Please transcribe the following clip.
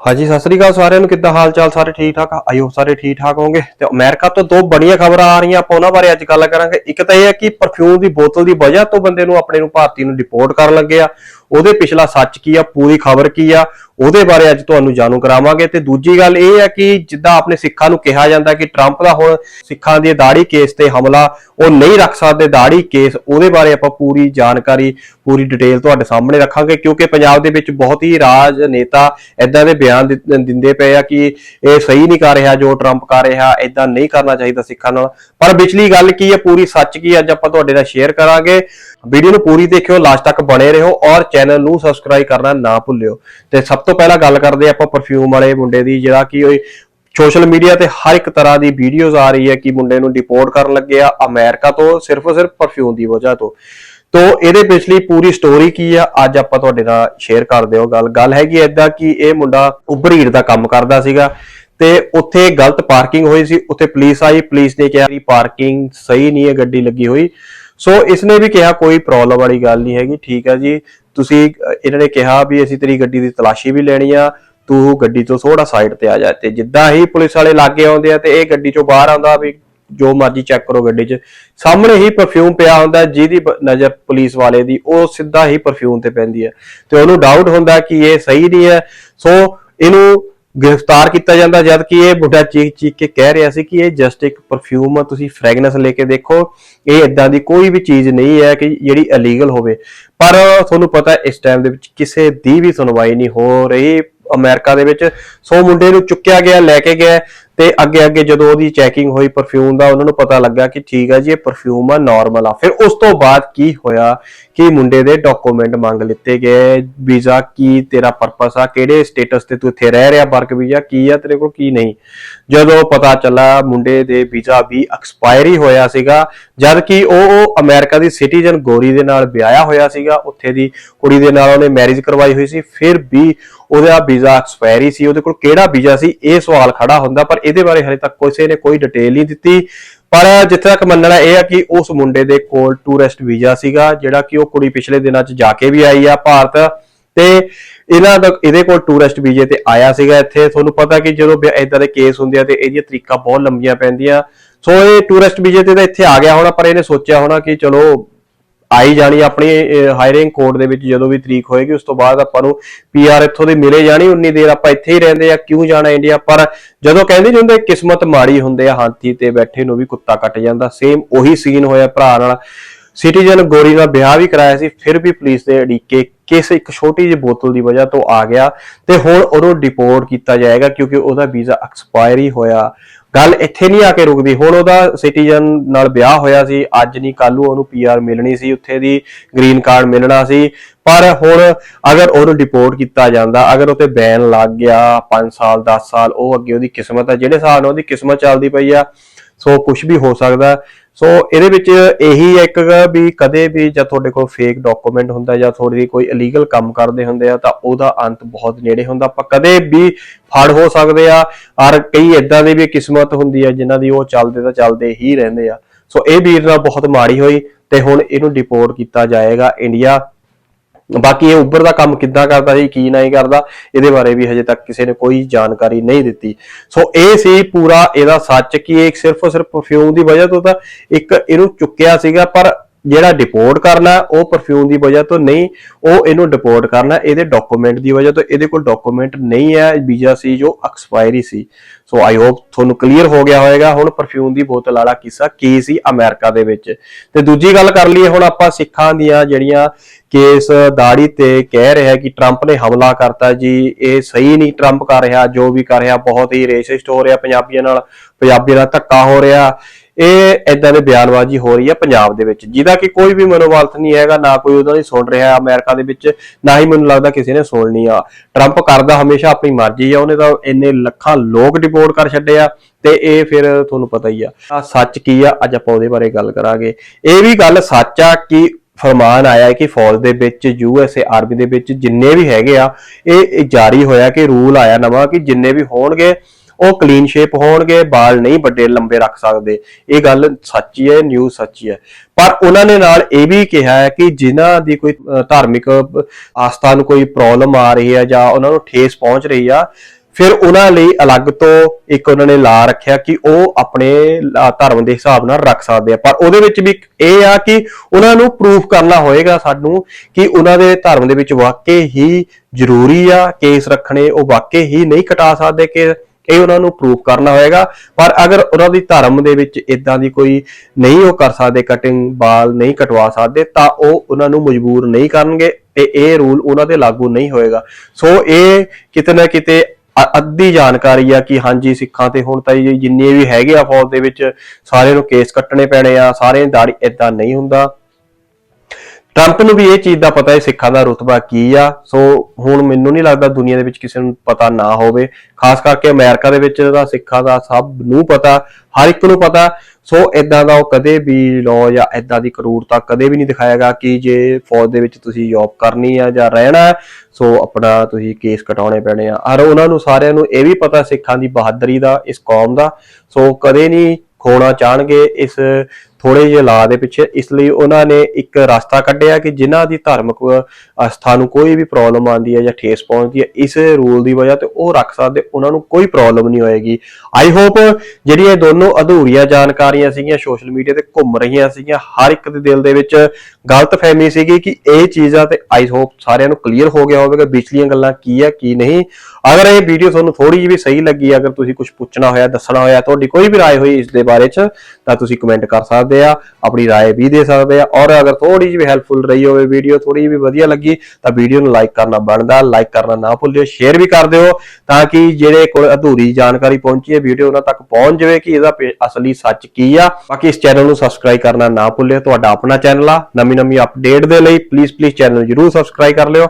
ਹਾਂਜੀ, ਸਤਿ ਸ੍ਰੀ ਅਕਾਲ ਸਾਰਿਆਂ ਨੂੰ। ਕਿੱਦਾਂ ਹਾਲ ਚਾਲ? ਸਾਰੇ ਠੀਕ ਠਾਕ ਆਇਓ, ਸਾਰੇ ਠੀਕ ਠਾਕ ਹੋਵੋਗੇ? ਤੇ ਅਮਰੀਕਾ ਤੋਂ ਦੋ ਬੜੀਆਂ ਖਬਰਾਂ ਆ ਰਹੀਆਂ। ਆਪਾਂ ਉਹਨਾਂ ਬਾਰੇ ਅੱਜ ਗੱਲ ਕਰਾਂਗੇ। ਇੱਕ ਤਾਂ ਇਹ ਹੈ ਕਿ ਪਰਫਿਊਮ ਦੀ ਬੋਤਲ ਦੀ ਵਜ੍ਹਾ ਤੋਂ ਬੰਦੇ ਨੂੰ ਆਪਣੇ ਨੂੰ ਭਾਰਤੀ ਨੂੰ ਡਿਪੋਰਟ ਕਰਨ ਲੱਗੇ ਆ। ਉਹਦੇ ਪਿਛਲਾ ਸੱਚ ਕੀ ਆ, ਪੂਰੀ ਖਬਰ ਕੀ ਆ, ਉਹਦੇ ਬਾਰੇ ਅੱਜ ਤੁਹਾਨੂੰ ਜਾਣੂ ਕਰਾਵਾਂਗੇ। ਤੇ ਦੂਜੀ ਗੱਲ ਇਹ ਆ ਕਿ ਜਿੱਦਾਂ ਆਪਣੇ ਸਿੱਖਾਂ ਨੂੰ ਕਿਹਾ ਜਾਂਦਾ ਕਿ ਟਰੰਪ ਦਾ ਹੁਣ ਸਿੱਖਾਂ ਦੀ ਦਾੜੀ ਕੇਸ ਤੇ ਹਮਲਾ, ਉਹ ਨਹੀਂ ਰੱਖ ਸਕਦੇ ਦਾੜੀ ਕੇਸ, ਉਹਦੇ ਬਾਰੇ ਆਪਾਂ ਪੂਰੀ ਜਾਣਕਾਰੀ, ਪੂਰੀ ਡਿਟੇਲ ਤੁਹਾਡੇ ਸਾਹਮਣੇ ਰੱਖਾਂਗੇ, ਕਿਉਂਕਿ ਪੰਜਾਬ ਦੇ ਵਿੱਚ ਬਹੁਤ ਹੀ ਰਾਜ ਨੇਤਾ ਇਦਾਂ ਦੇ ਬਿਆਨ ਦਿੰਦੇ ਪਏ ਆ ਕਿ ਇਹ ਸਹੀ ਨਹੀਂ ਕਰ ਰਿਹਾ ਜੋ ਟਰੰਪ ਕਰ ਰਿਹਾ ਇਦਾਂ ਨਹੀਂ ਕਰਨਾ ਚਾਹੀਦਾ ਸਿੱਖਾਂ ਨਾਲ। ਪਰ ਵਿਚਲੀ ਗੱਲ ਕੀ ਹੈ, ਪੂਰੀ ਸੱਚ ਕੀ ਅੱਜ ਆਪਾਂ ਤੁਹਾਡੇ ਨਾਲ ਸ਼ੇਅਰ ਕਰਾਂਗੇ। ਵੀਡੀਓ ਨੂੰ ਪੂਰੀ ਦੇਖਿਓ ਲਾਸਟ ਤੱਕ ਬਣੇ ਰਹੋ ਔਰ ਚੈਨਲ ਨੂੰ ਸਬਸਕ੍ਰਾਈਬ ਕਰਨਾ ਨਾ ਭੁੱਲਿਓ। ਤੇ ਸਭ ਤੋਂ ਪਹਿਲਾਂ ਗੱਲ ਕਰਦੇ ਆਪਾਂ ਪਰਫਿਊਮ ਵਾਲੇ ਮੁੰਡੇ ਦੀ, ਜਿਹੜਾ ਕਿ ਉਹ ਸੋਸ਼ਲ ਮੀਡੀਆ ਤੇ ਹਰ ਇੱਕ ਤਰ੍ਹਾਂ ਦੀ ਵੀਡੀਓਜ਼ ਆ ਰਹੀ ਹੈ ਕਿ ਮੁੰਡੇ ਨੂੰ ਡਿਪੋਰਟ ਕਰਨ ਲੱਗੇ ਆ ਅਮਰੀਕਾ ਤੋਂ, ਸਿਰਫ ਸਿਰਫ ਪਰਫਿਊਮ ਦੀ ਵਜ੍ਹਾ ਤੋਂ। ਤੋ ਇਹਦੇ ਪਿਛਲੀ ਪੂਰੀ ਸਟੋਰੀ ਕੀ ਆ, ਅੱਜ ਆਪਾਂ ਤੁਹਾਡੇ ਨਾਲ ਸ਼ੇਅਰ ਕਰਦੇ ਹਾਂ ਗੱਲ। ਗੱਲ ਹੈਗੀ ਐਦਾਂ ਕਿ ਇਹ ਮੁੰਡਾ ਉਬਰ ਦਾ ਕੰਮ ਕਰਦਾ ਸੀਗਾ। ਤੇ ਉੱਥੇ ਗਲਤ ਪਾਰਕਿੰਗ ਹੋਈ ਸੀ, ਉੱਥੇ ਪੁਲਿਸ ਆਈ ਪੁਲਿਸ ਨੇ ਕਿਹਾ ਕਿ ਪਾਰਕਿੰਗ ਸਹੀ ਨਹੀਂ ਹੈ, ਗੱਡੀ ਲੱਗੀ ਹੋਈ। ਸੋ ਇਸਨੇ ਵੀ ਕਿਹਾ ਕੋਈ ਪ੍ਰੋਬਲਮ ਵਾਲੀ ਗੱਲ ਨਹੀਂ ਹੈਗੀ, ਠੀਕ ਹੈ ਜੀ। ਤੁਸੀਂ ਇਹਨਾਂ ਨੇ ਕਿਹਾ ਵੀ ਅਸੀਂ ਤੇਰੀ ਗੱਡੀ ਦੀ ਤਲਾਸ਼ੀ ਵੀ ਲੈਣੀ ਆ, ਤੂੰ ਗੱਡੀ ਤੋਂ ਥੋੜਾ ਸਾਈਡ ਤੇ ਆ ਜਾ ਤੇ ਜਿੱਦਾਂ ਹੀ ਪੁਲਿਸ ਵਾਲੇ ਲਾਗੇ ਆਉਂਦੇ ਆ ਤੇ ਇਹ ਗੱਡੀ ਚੋਂ ਬਾਹਰ ਆਉਂਦਾ ਵੀ ਜੋ ਮਰਜ਼ੀ ਚੈੱਕ ਕਰੋ ਗੱਡੀ 'ਚ। ਸਾਹਮਣੇ ਹੀ ਪਰਫਿਊਮ ਪਿਆ ਹੁੰਦਾ, ਜਿਹਦੀ ਨਜ਼ਰ ਪੁਲਿਸ ਵਾਲੇ ਦੀ, ਉਹ ਸਿੱਧਾ ਹੀ ਪਰਫਿਊਮ ਤੇ ਪੈਂਦੀ ਹੈ। ਤੇ ਉਹਨੂੰ ਡਾਊਟ ਹੁੰਦਾ ਕਿ ਇਹ ਸਹੀ ਨਹੀਂ ਹੈ। ਸੋ ਇਹਨੂੰ ਗ੍ਰਿਫਤਾਰ ਕੀਤਾ ਜਾਂਦਾ ਜਦ ਕਿ ਇਹ ਬੁੱਢਾ ਚੀਕ ਚੀਕ ਕੇ ਕਹਿ ਰਿਹਾ ਸੀ ਕਿ ਇਹ ਜਸਟ ਇੱਕ ਪਰਫਿਊਮ ਆ, ਤੁਸੀਂ ਫ੍ਰੈਗਨੈਂਸ ਲੈ ਕੇ ਦੇਖੋ, ਇਹ ਇਦਾਂ ਦੀ ਕੋਈ ਵੀ ਚੀਜ਼ ਨਹੀਂ ਹੈ ਕਿ ਜਿਹੜੀ ਇਲੀਗਲ ਹੋਵੇ। ਪਰ ਤੁਹਾਨੂੰ ਪਤਾ ਇਸ ਟਾਈਮ ਦੇ ਵਿੱਚ ਕਿਸੇ ਦੀ ਵੀ ਸੁਣਵਾਈ ਨਹੀਂ ਹੋ ਰਹੀ। ਅਮਰੀਕਾ ਦੇ ਵਿੱਚ ਸੋ ਮੁੰਡੇ ਨੂੰ ਚੁੱਕਿਆ ਗਿਆ, ਲੈ ਕੇ ਗਿਆ। ਤੇ ਅੱਗੇ ਅੱਗੇ ਜਦੋਂ ਉਹਦੀ ਚੈਕਿੰਗ ਹੋਈ ਪਰਫਿਊਮ ਦਾ, ਉਹਨਾਂ ਨੂੰ ਪਤਾ ਲੱਗਾ ਕਿ ਠੀਕ ਹੈ ਜੀ, ਇਹ ਪਰਫਿਊਮ ਆ ਨਾਰਮਲ ਆ। ਫਿਰ ਉਸ ਤੋਂ ਬਾਅਦ ਕੀ ਹੋਇਆ ਕਿ ਮੁੰਡੇ ਦੇ ਡਾਕੂਮੈਂਟ ਮੰਗ ਲਿੱਤੇ ਗਏ, ਵੀਜ਼ਾ ਕੀ ਤੇਰਾ ਪਰਪਸ ਆ, ਕਿਹੜੇ ਸਟੇਟਸ ਤੇ ਤੂੰ ਇੱਥੇ ਰਹਿ ਰਿਹਾ ਵਰਕ ਵੀਜ਼ਾ ਕੀ ਆ, ਤੇਰੇ ਕੋਲ ਕੀ ਨਹੀਂ। ਜਦੋਂ ਪਤਾ ਚੱਲਾ ਮੁੰਡੇ ਦੇ ਵੀਜ਼ਾ ਵੀ ਐਕਸਪਾਇਰੀ ਹੋਇਆ ਸੀਗਾ ਜਦ ਕਿ ਉਹ ਉਹ ਅਮਰੀਕਾ ਦੀ ਸਿਟੀਜ਼ਨ ਗੋਰੀ ਦੇ ਨਾਲ ਵਿਆਹਿਆ ਹੋਇਆ ਸੀਗਾ, ਉੱਥੇ ਦੀ ਕੁੜੀ ਦੇ ਨਾਲ ਉਹਨੇ ਮੈਰਿਜ ਕਰਵਾਈ ਹੋਈ ਸੀ, ਫਿਰ ਵੀ ਉਹਦਾ ਵੀਜ਼ਾ ਐਕਸਪਾਇਰੀ ਸੀ। ਉਹਦੇ ਕੋਲ ਕਿਹੜਾ ਵੀਜ਼ਾ ਸੀ, ਇਹ ਸਵਾਲ ਖੜਾ ਹੁੰਦਾ, ਪਰ ਇਹਦੇ ਬਾਰੇ ਹਲੇ ਤੱਕ ਕਿਸੇ ਨੇ ਕੋਈ ਡਿਟੇਲ ਨਹੀਂ ਦਿੱਤੀ। ਪਰ ਜਿੱਥੇ ਤੱਕ ਮੰਨਣਾ ਇਹ ਆ ਕਿ ਉਸ ਮੁੰਡੇ ਦੇ ਕੋਲ ਟੂਰਿਸਟ ਵੀਜ਼ਾ ਸੀਗਾ, ਜਿਹੜਾ ਕਿ ਉਹ ਕੁੜੀ ਪਿਛਲੇ ਦਿਨਾਂ 'ਚ ਜਾ ਕੇ ਵੀ ਆਈ ਆ ਭਾਰਤ ਤੇ ਇਹਨਾਂ ਦਾ, ਇਹਦੇ ਕੋਲ ਟੂਰਿਸਟ ਵੀਜ਼ੇ ਤੇ ਆਇਆ ਸੀਗਾ ਇੱਥੇ। ਤੁਹਾਨੂੰ ਪਤਾ ਕਿ ਜਦੋਂ ਇਦਾਂ ਦੇ ਕੇਸ ਹੁੰਦੇ ਆ ਤੇ ਇਹਦੀਆਂ ਤਰੀਕਾਂ ਬਹੁਤ ਲੰਬੀਆਂ ਪੈਂਦੀਆਂ। ਸੋ ਇਹ ਟੂਰਿਸਟ ਵੀਜ਼ੇ ਤੇ ਤਾਂ ਇੱਥੇ ਆ ਗਿਆ ਹੋਣਾ, ਪਰ ਇਹਨੇ ਸੋਚਿਆ ਹੋਣਾ ਕਿ ਚਲੋ ਆਈ ਜਾਣੀ ਆਪਣੀ ਹਾਇਰਿੰਗ ਕੋਡ ਦੇ ਵਿੱਚ ਜਦੋਂ ਵੀ ਤਰੀਕ ਹੋਏਗੀ, ਉਸ ਤੋਂ ਬਾਅਦ ਆਪਾਂ ਨੂੰ ਪੀਆਰ ਇੱਥੋਂ ਦੀ ਮਿਲੇ ਜਾਣੀ, ਉਨੀ ਦੇਰ ਆਪਾਂ ਇੱਥੇ ਹੀ ਰਹਿੰਦੇ ਆ, ਕਿਉਂ ਜਾਣਾ ਇੰਡੀਆ ਪਰ ਜਦੋਂ ਕਹਿੰਦੇ ਹੁੰਦੇ, ਕਿਸਮਤ ਮਾੜੀ ਹੁੰਦੇ ਆ, ਹਾਥੀ ਤੇ ਬੈਠੇ ਨੂੰ ਵੀ ਕੁੱਤਾ ਕੱਟ ਜਾਂਦਾ। ਸੇਮ ਉਹੀ ਸੀਨ ਹੋਇਆ ਭਰਾ ਨਾਲ। ਸਿਟੀਜ਼ਨ ਗੋਰੀ ਨਾਲ ਵਿਆਹ ਵੀ ਕਰਾਇਆ ਸੀ, ਫਿਰ ਵੀ ਪੁਲਿਸ ਦੇ ਅੜੀਕੇ ਕਿਸ ਇੱਕ ਛੋਟੀ ਜਿਹੀ ਬੋਤਲ ਦੀ ਵਜ੍ਹਾ ਤੋਂ ਆ ਗਿਆ। ਤੇ ਹੁਣ ਉਹਨੂੰ ਡਿਪੋਰਟ ਕੀਤਾ ਜਾਏਗਾ, ਕਿਉਂਕਿ ਉਹਦਾ ਵੀਜ਼ਾ ਐਕਸਪਾਇਰ ਹੀ ਹੋਇਆ। ਗੱਲ ਇੱਥੇ ਨਹੀਂ ਆ ਕੇ ਰੁਕਦੀ। ਹੁਣ ਉਹਦਾ ਸਿਟੀਜ਼ਨ ਨਾਲ ਵਿਆਹ ਹੋਇਆ ਸੀ, ਅੱਜ ਨਹੀਂ ਕੱਲ ਨੂੰ ਉਹਨੂੰ ਪੀਆਰ ਮਿਲਣੀ ਸੀ, ਉੱਥੇ ਦੀ ਗ੍ਰੀਨ ਕਾਰਡ ਮਿਲਣਾ ਸੀ। ਪਰ ਹੁਣ ਅਗਰ ਉਹਨੂੰ ਡਿਪੋਰਟ ਕੀਤਾ ਜਾਂਦਾ, ਅਗਰ ਉਤੇ ਬੈਨ ਲੱਗ ਗਿਆ 5 ਸਾਲ 10 ਸਾਲ, ਉਹ ਅੱਗੇ ਉਹਦੀ ਕਿਸਮਤ ਹੈ ਜਿਹੜੇ ਹਿਸਾਬ ਨਾਲ ਉਹਦੀ ਕਿਸਮਤ ਚੱਲਦੀ ਪਈ ਆ ਸੋ ਕੁਝ ਵੀ ਹੋ ਸਕਦਾ। ਸੋ ਇਹਦੇ ਵਿੱਚ ਇਹੀ ਇੱਕ ਵੀ ਕਦੇ ਵੀ ਜਦ ਤੁਹਾਡੇ ਕੋਲ ਫੇਕ ਡਾਕੂਮੈਂਟ ਹੁੰਦਾ ਜਾਂ ਤੁਹਾਡੀ ਕੋਈ ਇਲੀਗਲ ਕੰਮ ਕਰਦੇ ਹੁੰਦੇ ਆ, ਤਾਂ ਉਹਦਾ ਅੰਤ ਬਹੁਤ ਨੇੜੇ ਹੁੰਦਾ। ਆਪਾਂ ਕਦੇ ਵੀ ਫੜ ਹੋ ਸਕਦੇ ਆ, ਔਰ ਕਈ ਇਦਾਂ ਦੀ ਵੀ ਕਿਸਮਤ ਹੁੰਦੀ ਆ ਜਿਨ੍ਹਾਂ ਦੀ ਉਹ ਚੱਲਦੇ ਤਾਂ ਚੱਲਦੇ ਹੀ ਰਹਿੰਦੇ ਆ। ਸੋ ਇਹ ਵੀਰ ਨਾਲ ਬਹੁਤ ਮਾੜੀ ਹੋਈ ਤੇ ਹੁਣ ਇਹਨੂੰ ਡਿਪੋਰਟ ਕੀਤਾ ਜਾਏਗਾ ਇੰਡੀਆ ਬਾਕੀ ਇਹ ਉਬਰ ਦਾ ਕੰਮ ਕਿੱਦਾਂ ਕਰਦਾ ਸੀ, ਕੀ ਨਹੀਂ ਕਰਦਾ, ਇਹਦੇ ਬਾਰੇ ਵੀ ਹਜੇ ਤੱਕ ਕਿਸੇ ਨੇ ਕੋਈ ਜਾਣਕਾਰੀ ਨਹੀਂ ਦਿੱਤੀ। ਸੋ ਇਹ ਸੀ ਪੂਰਾ ਇਹਦਾ ਸੱਚ ਕਿ ਇਹ ਸਿਰਫ ਸਿਰਫ ਪਰਫਿਊਮ ਦੀ ਵਜ੍ਹਾ ਤੋਂ ਤਾਂ ਇੱਕ ਇਹਨੂੰ ਚੁੱਕਿਆ ਸੀਗਾ, ਪਰ ਜਿਹੜਾ ਡਿਪੋਰਟ ਕਰਨਾ, ਉਹ ਪਰਫਿਊਮ ਦੀ ਵਜ੍ਹਾ ਤੋਂ ਨਹੀਂ, ਉਹ ਇਹਨੂੰ ਡਿਪੋਰਟ ਕਰਨਾ, ਇਹਦੇ ਡਾਕੂਮੈਂਟ ਦੀ ਵਜ੍ਹਾ ਤੋਂ। ਇਹਦੇ ਕੋਲ ਡਾਕੂਮੈਂਟ ਨਹੀਂ ਹੈ, ਵੀਜ਼ਾ ਸੀ, ਜੋ ਐਕਸਪਾਇਰੀ ਸੀ। ਸੋ ਆਈ ਹੋਪ ਤੁਹਾਨੂੰ ਕਲੀਅਰ ਹੋ ਗਿਆ ਹੋਵੇਗਾ ਹੁਣ ਪਰਫਿਊਮ ਦੀ ਬੋਤਲ ਵਾਲਾ ਕਿੱਸਾ ਕੀ ਸੀ ਅਮਰੀਕਾ ਦੇ ਵਿੱਚ। ਤੇ ਦੂਜੀ ਗੱਲ ਕਰ ਲਈਏ, ਹੁਣ ਆਪਾਂ ਸਿੱਖਾਂ ਦੀਆਂ ਜਿਹੜੀਆਂ ਕੇਸ ਦਾੜੀ ਤੇ ਕਹਿ ਰਿਹਾ ਕਿ ਟਰੰਪ ਨੇ ਹਮਲਾ ਕਰਤਾ ਜੀ, ਇਹ ਸਹੀ ਨਹੀਂ ਟਰੰਪ ਕਰ ਰਿਹਾ, ਜੋ ਵੀ ਕਰ ਰਿਹਾ, ਬਹੁਤ ਹੀ ਰੇਸਿਸਟ ਹੋ ਰਿਹਾ ਪੰਜਾਬੀਆਂ ਨਾਲ ਪੰਜਾਬੀਆਂ ਨਾਲ ਧੱਕਾ ਹੋ ਰਿਹਾ। ਇਹ ਇਦਾਂ ਦੇ ਬਿਆਨਬਾਜ਼ੀ ਹੋ ਰਹੀ ਹੈ ਪੰਜਾਬ ਦੇ ਵਿੱਚ, ਜਿਹਦਾ ਕਿ ਕੋਈ ਵੀ ਮਨੋਬਲਤ ਨਹੀਂ ਹੈਗਾ, ਨਾ ਕੋਈ ਉਹਦਾ ਨਹੀਂ ਸੁਣ ਰਿਹਾ ਅਮਰੀਕਾ ਦੇ ਵਿੱਚ, ਨਾ ਹੀ ਮੈਨੂੰ ਲੱਗਦਾ ਕਿਸੇ ਨੇ ਸੁਣਨੀ ਆ। ਟਰੰਪ ਕਰਦਾ ਹਮੇਸ਼ਾ ਆਪਣੀ ਮਰਜ਼ੀ ਆ, ਉਹਨੇ ਤਾਂ ਇੰਨੇ ਲੱਖਾਂ ਲੋਕ ਡਿਪੋਰਟ ਕਰ ਛੱਡੇ ਆ, ਤੇ ਇਹ ਫਿਰ ਤੁਹਾਨੂੰ ਪਤਾ ਹੀ ਆ। ਆਹ ਸੱਚ ਕੀ ਆ, ਅੱਜ ਆਪਾਂ ਉਹਦੇ ਬਾਰੇ ਗੱਲ ਕਰਾਂਗੇ। ਇਹ ਵੀ ਗੱਲ ਸੱਚ ਆ ਕਿ ਫਰਮਾਨ ਆਇਆ ਹੈ ਕਿ ਫੌਜ ਦੇ ਵਿੱਚ ਯੂਐਸਏ ਆਰਮੀ ਦੇ ਵਿੱਚ ਜਿੰਨੇ ਵੀ ਹੈਗੇ ਆ ਇਹ ਜਾਰੀ ਹੋਇਆ ਕਿ ਰੂਲ ਆਇਆ ਨਵਾਂ ਕਿ ਜਿੰਨੇ ਵੀ ਹੋਣਗੇ ਉਹ ਕਲੀਨ ਸ਼ੇਪ ਹੋਣਗੇ, ਵਾਲ ਨਹੀਂ ਵੱਡੇ, ਲੰਬੇ ਰੱਖ ਸਕਦੇ। ਇਹ ਗੱਲ ਸੱਚੀ ਹੈ ਨਿਊਜ਼ ਸੱਚੀ ਹੈ ਪਰ ਉਹਨਾਂ ਨੇ ਨਾਲ ਇਹ ਵੀ ਕਿਹਾ ਹੈ ਕਿ ਜਿਨ੍ਹਾਂ ਦੀ ਕੋਈ ਧਾਰਮਿਕ ਆਸਥਾ ਨੂੰ ਕੋਈ ਪ੍ਰੋਬਲਮ ਆ ਰਹੀ ਹੈ ਜਾਂ ਉਹਨਾਂ ਨੂੰ ਠੇਸ ਪਹੁੰਚ ਰਹੀ ਆ, ਫਿਰ ਉਹਨਾਂ ਲਈ ਅਲੱਗ ਤੋਂ ਇੱਕ ਉਹਨਾਂ ਨੇ ਲਾ ਰੱਖਿਆ ਕਿ ਉਹ ਆਪਣੇ ਧਰਮ ਦੇ ਹਿਸਾਬ ਨਾਲ ਰੱਖ ਸਕਦੇ ਆ। ਪਰ ਉਹਦੇ ਵਿੱਚ ਵੀ ਇਹ ਆ ਕਿ ਉਹਨਾਂ ਨੂੰ ਪ੍ਰੂਫ ਕਰਨਾ ਹੋਏਗਾ ਸਾਨੂੰ ਕਿ ਉਹਨਾਂ ਦੇ ਧਰਮ ਦੇ ਵਿੱਚ ਵਾਕਈ ਹੀ ਜ਼ਰੂਰੀ ਆ, ਕੇਸ ਰੱਖਣੇ, ਉਹ ਵਾਕਈ ਹੀ ਨਹੀਂ ਕਟਾ ਸਕਦੇ ਕਿ ਇਹ ਉਹਨਾਂ ਨੂੰ ਪ੍ਰੂਫ ਕਰਨਾ ਹੋਏਗਾ। ਪਰ ਅਗਰ ਉਹਨਾਂ ਦੀ ਧਰਮ ਦੇ ਵਿੱਚ ਇਦਾਂ ਦੀ ਕੋਈ ਨਹੀਂ ਉਹ ਕਰ ਸਕਦੇ ਕਟਿੰਗ ਬਾਲ ਨਹੀਂ ਕਟਵਾ ਸਕਦੇ, ਤਾਂ ਉਹ ਉਹਨਾਂ ਨੂੰ ਮਜਬੂਰ ਨਹੀਂ ਕਰਨਗੇ ਤੇ ਇਹ ਰੂਲ ਉਹਨਾਂ ਤੇ ਲਾਗੂ ਨਹੀਂ ਹੋਏਗਾ। ਸੋ ਇਹ ਕਿਤੇ ਨਾ ਕਿਤੇ ਅ- ਅੱਧੀ ਜਾਣਕਾਰੀ ਆ ਕਿ ਹਾਂਜੀ ਸਿੱਖਾਂ ਤੇ ਹੁਣ ਤਾਂ ਜਿੰਨੇ ਵੀ ਹੈਗੇ ਆ ਫੌਜ ਦੇ ਵਿੱਚ, ਸਾਰਿਆਂ ਨੂੰ ਕੇਸ ਕੱਟਣੇ ਪੈਣੇ ਆ, ਸਾਰਿਆਂ ਦੀ ਦਾੜੀ ਇਦਾਂ ਨਹੀਂ ਹੁੰਦਾ। ਟਰੰਪ ਨੂੰ ਵੀ ਇਹ ਚੀਜ਼ ਦਾ ਪਤਾ ਹੈ, ਸਿੱਖਾਂ ਦਾ ਰੁਤਬਾ ਕੀ ਆ। ਸੋ ਹੁਣ ਮੈਨੂੰ ਨਹੀਂ ਲੱਗਦਾ ਦੁਨੀਆ ਦੇ ਵਿੱਚ ਕਿਸੇ ਨੂੰ ਪਤਾ ਨਾ ਹੋਵੇ। ਖਾਸ ਕਰਕੇ ਅਮਰੀਕਾ ਦੇ ਵਿੱਚ ਦਾ ਸਿੱਖਾਂ ਦਾ ਸਭ ਨੂੰ ਪਤਾ, ਹਰ ਇੱਕ ਨੂੰ ਪਤਾ। ਸੋ ਇਦਾਂ ਦਾ ਉਹ ਕਦੇ ਵੀ ਲਾਅ ਜਾਂ ਇਦਾਂ ਦੀ ਕਰੂਰਤਾ ਕਦੇ ਵੀ ਨਹੀਂ ਦਿਖਾਏਗਾ ਕਿ ਜੇ ਫੌਜ ਦੇ ਵਿੱਚ ਤੁਸੀਂ ਜੌਬ ਕਰਨੀ ਆ ਜਾਂ ਰਹਿਣਾ ਸੋ ਆਪਣਾ ਤੁਸੀਂ ਕੇਸ ਕਟਾਉਣੇ ਪੈਣੇ ਆ। ਔਰ ਉਹਨਾਂ ਨੂੰ ਸਾਰਿਆਂ ਨੂੰ ਇਹ ਵੀ ਪਤਾ ਸਿੱਖਾਂ ਦੀ ਬਹਾਦਰੀ ਦਾ, ਇਸ ਕੌਮ ਦਾ। ਸੋ ਕਦੇ ਨਹੀਂ ਖੋਣਾ ਚਾਹਣਗੇ ਇਸ ਥੋੜੇ ਜਿਹੇ ਲਾ ਦੇ ਪਿੱਛੇ ਇਸ ਲਈ ਉਹਨਾਂ ਨੇ ਇੱਕ ਰਸਤਾ ਕੱਢਿਆ ਕਿ ਜਿਨ੍ਹਾਂ ਦੀ ਧਾਰਮਿਕ ਆਸਥਾ ਨੂੰ ਕੋਈ ਵੀ ਪ੍ਰੋਬਲਮ ਆਉਂਦੀ ਹੈ ਜਾਂ ਠੇਸ ਪਹੁੰਚਦੀ ਹੈ ਇਸ ਰੂਲ ਦੀ ਵਜ੍ਹਾ ਤੇ ਉਹ ਰੱਖ ਸਕਦੇ ਉਹਨਾਂ ਨੂੰ ਕੋਈ ਪ੍ਰੋਬਲਮ ਨਹੀਂ ਹੋਏਗੀ ਆਈ ਹੋਪ ਜਿਹੜੀਆਂ ਇਹ ਦੋਨੋਂ ਅਧੂਰੀਆਂ ਜਾਣਕਾਰੀਆਂ ਸੀਗੀਆਂ ਸੋਸ਼ਲ ਮੀਡੀਆ ਤੇ ਘੁੰਮ ਰਹੀਆਂ ਸੀਗੀਆਂ ਹਰ ਇੱਕ ਦੇ ਦਿਲ ਦੇ ਵਿੱਚ ਗਲਤਫਹਿਮੀ ਸੀਗੀ ਕਿ ਇਹ ਚੀਜ਼ਾਂ ਤੇ ਆਈ ਹੋਪ ਸਾਰਿਆਂ ਨੂੰ ਕਲੀਅਰ ਹੋ ਗਿਆ ਹੋਵੇਗਾ ਵਿਚਲੀਆਂ ਗੱਲਾਂ ਕੀ ਹੈ ਕੀ ਨਹੀਂ ਅਗਰ ਇਹ ਵੀਡੀਓ ਤੁਹਾਨੂੰ ਥੋੜੀ ਜਿਹੀ ਵੀ ਸਹੀ ਲੱਗੀ ਅਗਰ ਤੁਸੀਂ ਕੁਝ ਪੁੱਛਣਾ ਹੋਇਆ ਦੱਸਣਾ ਹੋਇਆ ਤੁਹਾਡੀ ਕੋਈ ਵੀ رائے ਹੋਈ ਇਸ ਦੇ ਬਾਰੇ ਚ ਤਾਂ ਤੁਸੀਂ ਕਮੈਂਟ ਕਰ ਸਕਦੇ ਸਕਦੇ ਆ, ਆਪਣੀ ਰਾਏ ਵੀ ਦੇ ਸਕਦੇ ਆ। ਔਰ ਅਗਰ ਥੋੜੀ ਜਿਹੀ ਵੀ ਹੈਲਪਫੁਲ ਰਹੀ ਹੋਵੇ ਵੀਡੀਓ ਥੋੜੀ ਜਿਹੀ ਵਧੀਆ ਲੱਗੀ, ਤਾਂ ਵੀਡੀਓ ਨੂੰ ਲਾਈਕ ਕਰਨਾ ਬਣਦਾ ਲਾਈਕ ਕਰਨਾ ਨਾ ਭੁੱਲਿਓ ਸ਼ੇਅਰ ਵੀ ਕਰ ਦਿਓ, ਤਾਂ ਕਿ ਜਿਹੜੇ ਕੋਲ ਅਧੂਰੀ ਜਾਣਕਾਰੀ ਪਹੁੰਚੀ ਹੈ ਵੀਡੀਓ ਉਹਨਾਂ ਤੱਕ ਪਹੁੰਚ ਜਾਵੇ ਕਿ ਇਹਦਾ ਅਸਲੀ ਸੱਚ ਕੀ ਆ। ਬਾਕੀ ਇਸ ਚੈਨਲ ਨੂੰ ਸਬਸਕ੍ਰਾਈਬ ਕਰਨਾ ਨਾ ਭੁੱਲਿਓ। ਤੁਹਾਡਾ ਆਪਣਾ ਚੈਨਲ ਆ। ਨਵੀਂ ਨਵੀਂ ਅਪਡੇਟ ਦੇ ਲਈ ਪਲੀਜ਼ ਪਲੀਜ਼ ਚੈਨਲ ਨੂੰ ਜਰੂਰ ਸਬਸਕ੍ਰਾਈਬ ਕਰ ਲਿਓ।